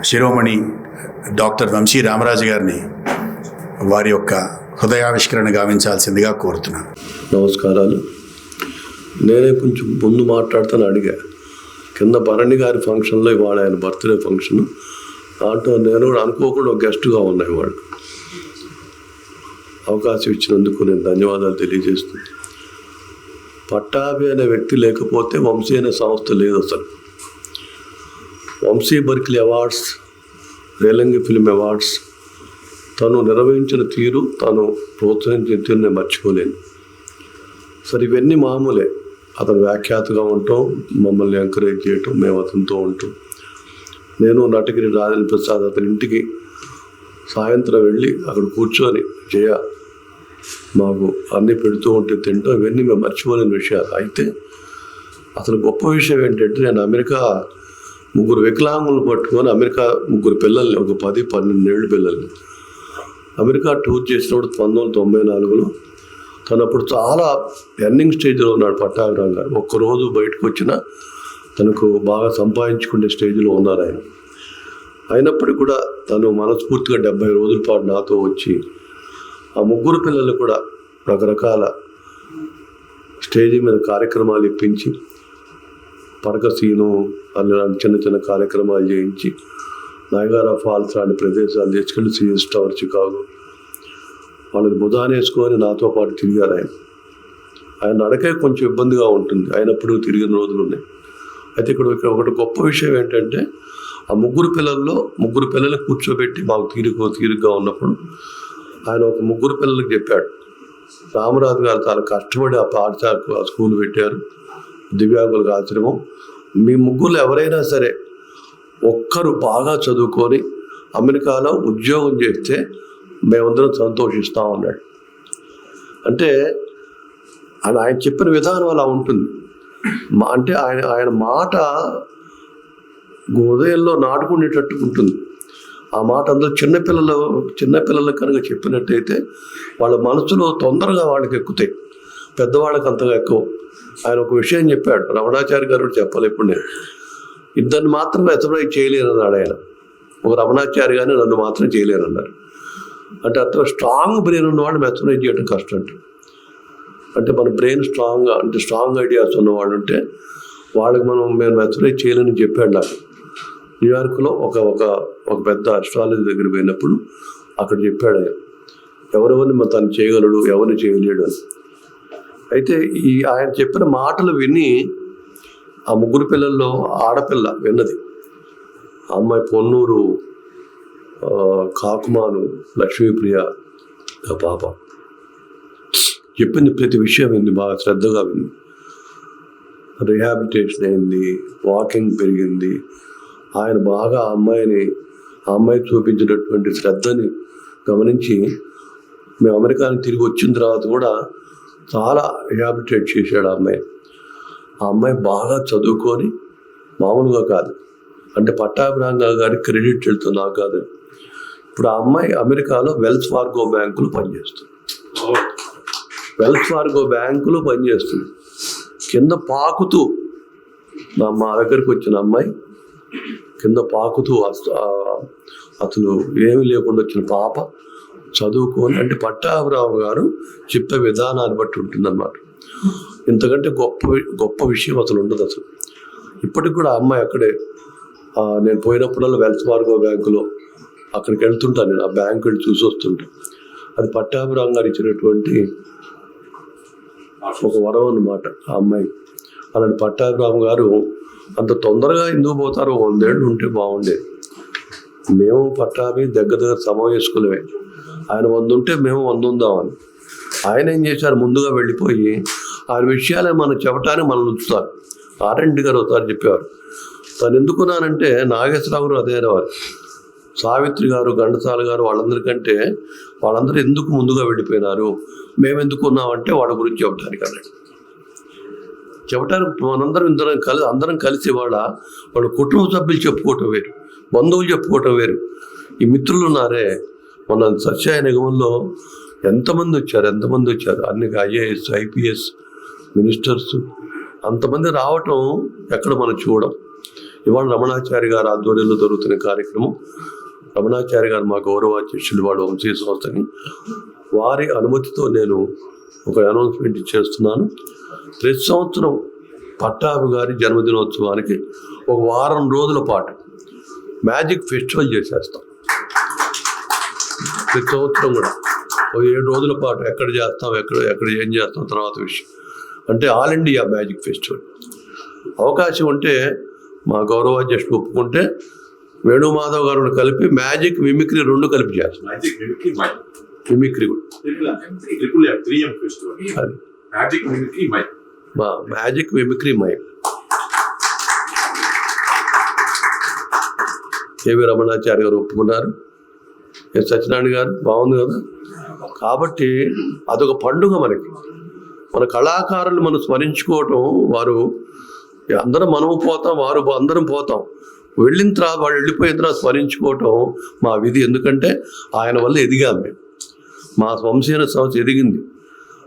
శిరోమణి doctor Vamsi Ramaraju గారిని వారి యొక్క హృదయావిష్కరణ గావించాల్సిందిగా కోరుతున్నాను. నమస్కారాలు. నేనే కొంచెం ముందు మాట్లాడుతాను అడిగా. కింద భరణి గారి ఫంక్షన్లో ఇవాళ ఆయన బర్త్డే ఫంక్షన్. దాంట్లో నేను కూడా అనుకోకుండా గెస్ట్గా ఉన్నాయి వాళ్ళు. అవకాశం ఇచ్చినందుకు నేను ధన్యవాదాలు తెలియజేస్తున్నాను. పట్టాభి అనే వ్యక్తి లేకపోతే వంశీ అనే సంస్థ లేదు అసలు. Vamsi Berkeley awards Relangi film awards. తను నిర్వహించిన తీరు తను ప్రోత్సహించిన తీరు నేను మర్చిపోలేను. సరే ఇవన్నీ మామూలే. అతను వ్యాఖ్యాతగా ఉంటాం మమ్మల్ని ఎంకరేజ్ చేయటం మేము అతనితో ఉంటాం. నేను నటగిరి రాజేంద్ర ప్రసాద్ అతని ఇంటికి సాయంత్రం వెళ్ళి అక్కడ కూర్చొని జయ మాకు అన్నీ పెడుతూ ఉంటే తింటాం. ఇవన్నీ మేము మర్చిపోలేని విషయాలు. అయితే అసలు గొప్ప విషయం ఏంటంటే నేను అమెరికా ముగ్గురు వికలాంగులను పట్టుకొని అమెరికా ముగ్గురు పిల్లల్ని ఒక పది పన్నెండేళ్ళు పిల్లల్ని. అమెరికా టూర్ చేసినప్పుడు పంతొమ్మిది వందల తొంభై నాలుగులో తను అప్పుడు చాలా ఎర్నింగ్ స్టేజ్లో ఉన్నాడు పట్టాభిరామ్ గారు. ఒక్కరోజు బయటకు వచ్చిన తనకు బాగా సంపాదించుకునే స్టేజ్లో ఉన్నారు ఆయన. అయినప్పటికీ కూడా తను మనస్ఫూర్తిగా డెబ్బై రోజుల పాటు నాతో వచ్చి ఆ ముగ్గురు పిల్లలు కూడా రకరకాల స్టేజ్ మీద కార్యక్రమాలు ఇప్పించి పడక సీను అలాంటి చిన్న చిన్న కార్యక్రమాలు చేయించి నయగారా ఫాల్స్ లాంటి ప్రదేశాలు తెచ్చుకెళ్ళి సిఎస్ టవర్ చికాగో వాళ్ళని బుధానేసుకొని నాతో పాటు తిరిగారు ఆయన. ఆయన నడకే కొంచెం ఇబ్బందిగా ఉంటుంది. అయినప్పుడు తిరిగిన రోజులు ఉన్నాయి అయితే ఇక్కడ ఇక్కడ ఒకటి గొప్ప విషయం ఏంటంటే ఆ ముగ్గురు పిల్లల్లో ముగ్గురు పిల్లల్ని కూర్చోబెట్టి మాకు తీరుకో తీరుగ్గా ఉన్నప్పుడు ఆయన ఒక ముగ్గురు పిల్లలకి చెప్పాడు. రామరాజు గారు చాలా కష్టపడి ఆ పాఠశాల ఆ స్కూల్ పెట్టారు. దివ్యాంగులకు ఆశ్రమం మీ ముగ్గురు ఎవరైనా సరే ఒక్కరు బాగా చదువుకొని అమెరికాలో ఉద్యోగం చేస్తే మేమందరం సంతోషిస్తాం అన్నాడు. అంటే ఆయన ఆయన చెప్పిన విధానం అలా ఉంటుంది. మా- అంటే ఆయన ఆయన మాట హృదయంలో నాటుకునేటట్టు ఉంటుంది. ఆ మాట అందరూ చిన్నపిల్లలు చిన్నపిల్లలకు కనుక చెప్పినట్టయితే వాళ్ళ మనసులో తొందరగా వాళ్ళకి ఎక్కుతాయి. పెద్దవాళ్ళకి అంతగా ఎక్కువ. ఆయన ఒక విషయం చెప్పాడు రమణాచారి గారు కూడా చెప్పాలి ఇప్పుడు నేను. ఇద్దరిని మాత్రం ఎసరైజ్ చేయలేనన్నాడు ఆయన. ఒక రమణాచారి కానీ నన్ను మాత్రం చేయలేనన్నారు. అంటే అతను స్ట్రాంగ్ బ్రెయిన్ ఉన్నవాడు మెసరైజ్ చేయడం కష్టం అంటే. అంటే మన బ్రెయిన్ స్ట్రాంగ్గా అంటే స్ట్రాంగ్ ఐడియాస్ ఉన్నవాడు ఉంటే వాళ్ళకి మనం మేము మెసరైజ్ చేయలేని చెప్పాడు నాకు. న్యూయార్క్లో ఒక ఒక ఒక పెద్ద అస్ట్రాలజీ దగ్గర పోయినప్పుడు అక్కడ చెప్పాడు ఆయన. ఎవరెవరిని తను చేయగలడు ఎవరిని చేయలేడు అని. అయితే ఈ ఆయన చెప్పిన మాటలు విని ఆ ముగ్గురు పిల్లల్లో ఆడపిల్ల విన్నది. ఆ అమ్మాయి పొన్నూరు కాకుమాను లక్ష్మీప్రియ ఆ పాప. చెప్పింది ప్రతి విషయం వింది బాగా శ్రద్ధగా వింది. రిహాబిలిటేషన్ అయింది వాకింగ్ పెరిగింది. ఆయన బాగా ఆ అమ్మాయిని ఆ అమ్మాయి చూపించినటువంటి శ్రద్ధని గమనించి మేము అమెరికానికి తిరిగి వచ్చిన తర్వాత కూడా చాలా రిహాబిలిటేట్ చేశాడు ఆ అమ్మాయి. ఆ అమ్మాయి బాగా చదువుకొని మామూలుగా కాదు. అంటే పట్టాభిరాంగా గారి క్రెడిట్ వెళ్తుంది నాకు కాదు. ఇప్పుడు ఆ అమ్మాయి అమెరికాలో వెల్స్ ఫార్గో బ్యాంకులో పనిచేస్తుంది. వెల్స్ ఫార్గో బ్యాంకులో పనిచేస్తుంది. కింద పాకుతూ నా మా దగ్గరికి వచ్చిన అమ్మాయి కింద పాకుతూ అసలు అతను అసలు ఏమీ లేకుండా వచ్చిన పాప చదువుకోని అంటే పట్టాభిరావు గారు చెప్పే విధానాన్ని బట్టి ఉంటుందన్నమాట. ఇంతకంటే గొప్ప గొప్ప విషయం అసలు ఉండదు అసలు. ఇప్పటికి కూడా ఆ అమ్మాయి అక్కడే నేను పోయినప్పుడల్లా వెల్స్ మార్గో బ్యాంకులో అక్కడికి వెళ్తుంటాను నేను ఆ బ్యాంకు వెళ్ళి చూసి వస్తుంటాను అది పట్టాభిరావు గారు ఇచ్చినటువంటి ఒక వరం అన్నమాట ఆ అమ్మాయి. అలాంటి పట్టాభిరాము గారు అంత తొందరగా ఎందుకు పోతారో వందేళ్ళు ఉంటే బాగుండేది మేము పట్టాభి దగ్గర దగ్గర సమావేశకులమే ఆయన వంద ఉంటే మేము వంద ఉందామని ఆయన ఏం చేశారు? ముందుగా వెళ్ళిపోయి ఆయన విషయాలే మనం చెప్పటానికి మనల్ని ఉంచుతారు. ఆర్ఎండి గారు ఒకసారి చెప్పేవారు తను ఎందుకున్నానంటే నాగేశ్వరరావు గారు అదే వారు సావిత్రి గారు ఘంటసాల గారు వాళ్ళందరికంటే వాళ్ళందరూ ఎందుకు ముందుగా వెళ్ళిపోయినారు? మేము ఎందుకు ఉన్నామంటే వాళ్ళ గురించి చెప్పడానికి అన్నాడు. చెప్పడానికి మనందరం ఇద్దరం కలిసి అందరం కలిసి వాళ్ళ వాళ్ళ కుటుంబ సభ్యులు చెప్పుకోవటం వేరు బంధువులు చెప్పుకోవటం వేరు. ఈ మిత్రులు ఉన్నారే మన సత్యాయ నిగమంలో ఎంతమంది వచ్చారు? ఎంతమంది వచ్చారు? అన్ని ఐఏఎస్ ఐపీఎస్ మినిస్టర్స్ అంతమంది రావటం ఎక్కడ మనం చూడం? ఇవాళ రమణాచారి గారి ఆధ్వర్యంలో జరుగుతున్న కార్యక్రమం. రమణాచారి గారు మా గౌరవాధ్యక్షులు వాడు వంశీ సంస్థని. వారి అనుమతితో నేను ఒక అనౌన్స్మెంట్ ఇచ్చేస్తున్నాను ప్రతి సంవత్సరం పట్టాభి గారి జన్మదినోత్సవానికి ఒక వారం రోజుల పాటు మ్యాజిక్ ఫెస్టివల్ చేసేస్తాం. ప్రతి సంవత్సరం కూడా. ఒక ఏడు రోజుల పాటు ఎక్కడ చేస్తాం ఎక్కడ ఎక్కడ ఏం చేస్తాం తర్వాత విషయం. అంటే ఆల్ ఇండియా మ్యాజిక్ ఫెస్టివల్. అవకాశం ఉంటే మా గౌరవాధ్యక్షుడు ఒప్పుకుంటే వేణుమాధవ్ గారు కలిపి మ్యాజిక్ మిమిక్రీ రెండు కలిపి చేస్తాం. మిమిక్రీ కూడా. Triple M, Triple M, 3M Festival. అది. Magic Mimicry Mike. మా మ్యాజిక్ మిమిక్రీ మై కేవీ రమణాచార్య గారు ఒప్పుకున్నారు. సత్యనారాయణ గారు బాగుంది కదా? కాబట్టి అదొక పండుగ మనకి. మన కళాకారులు మనం స్మరించుకోవటం వారు అందరం మనము పోతాం వారు అందరం పోతాం. వెళ్ళిన తర్వాత వాళ్ళు వెళ్ళిపోయిన తర్వాత స్మరించుకోవటం మా విధి. ఎందుకంటే ఆయన వల్ల ఎదిగాం మేము. మా వంశీన సంస్థ ఎదిగింది.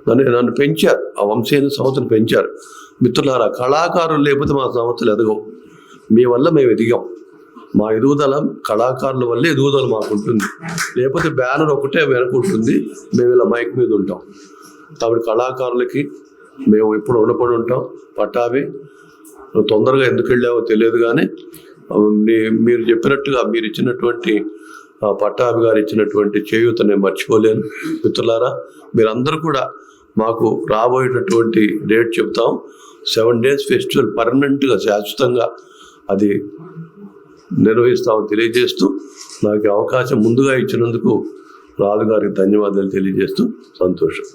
నన్ను నన్ను పెంచారు. ఆ వంశీన సంస్థను పెంచారు. మిత్రులారా కళాకారులు లేకపోతే మా సంస్థలు ఎదగవు. మీ వల్ల మేము ఎదిగాం. మా ఎదుగుదల కళాకారుల వల్లే ఎదుగుదల మాకు ఉంటుంది. లేకపోతే బ్యానర్ ఒకటే వెనుకుంటుంది మేము ఇలా మైక్ మీద ఉంటాం. కాబట్టి కళాకారులకి మేము ఎప్పుడు రుణపడి ఉంటాం. పట్టాభి తొందరగా ఎందుకు వెళ్ళావో తెలియదు కానీ మీ- మీరు చెప్పినట్టుగా మీరు ఇచ్చినటువంటి పట్టాభి గారు ఇచ్చినటువంటి చేయూత నేను మర్చిపోలేను. మిత్రులారా మీరందరూ కూడా మాకు రాబోయేటటువంటి డేట్ చెప్తాం. సెవెన్ డేస్ ఫెస్టివల్ పర్మనెంట్గా శాశ్వతంగా అది నిర్వహిస్తామని తెలియజేస్తూ నాకు అవకాశం ముందుగా ఇచ్చినందుకు రాజు గారికి ధన్యవాదాలు తెలియజేస్తూ సంతోషం.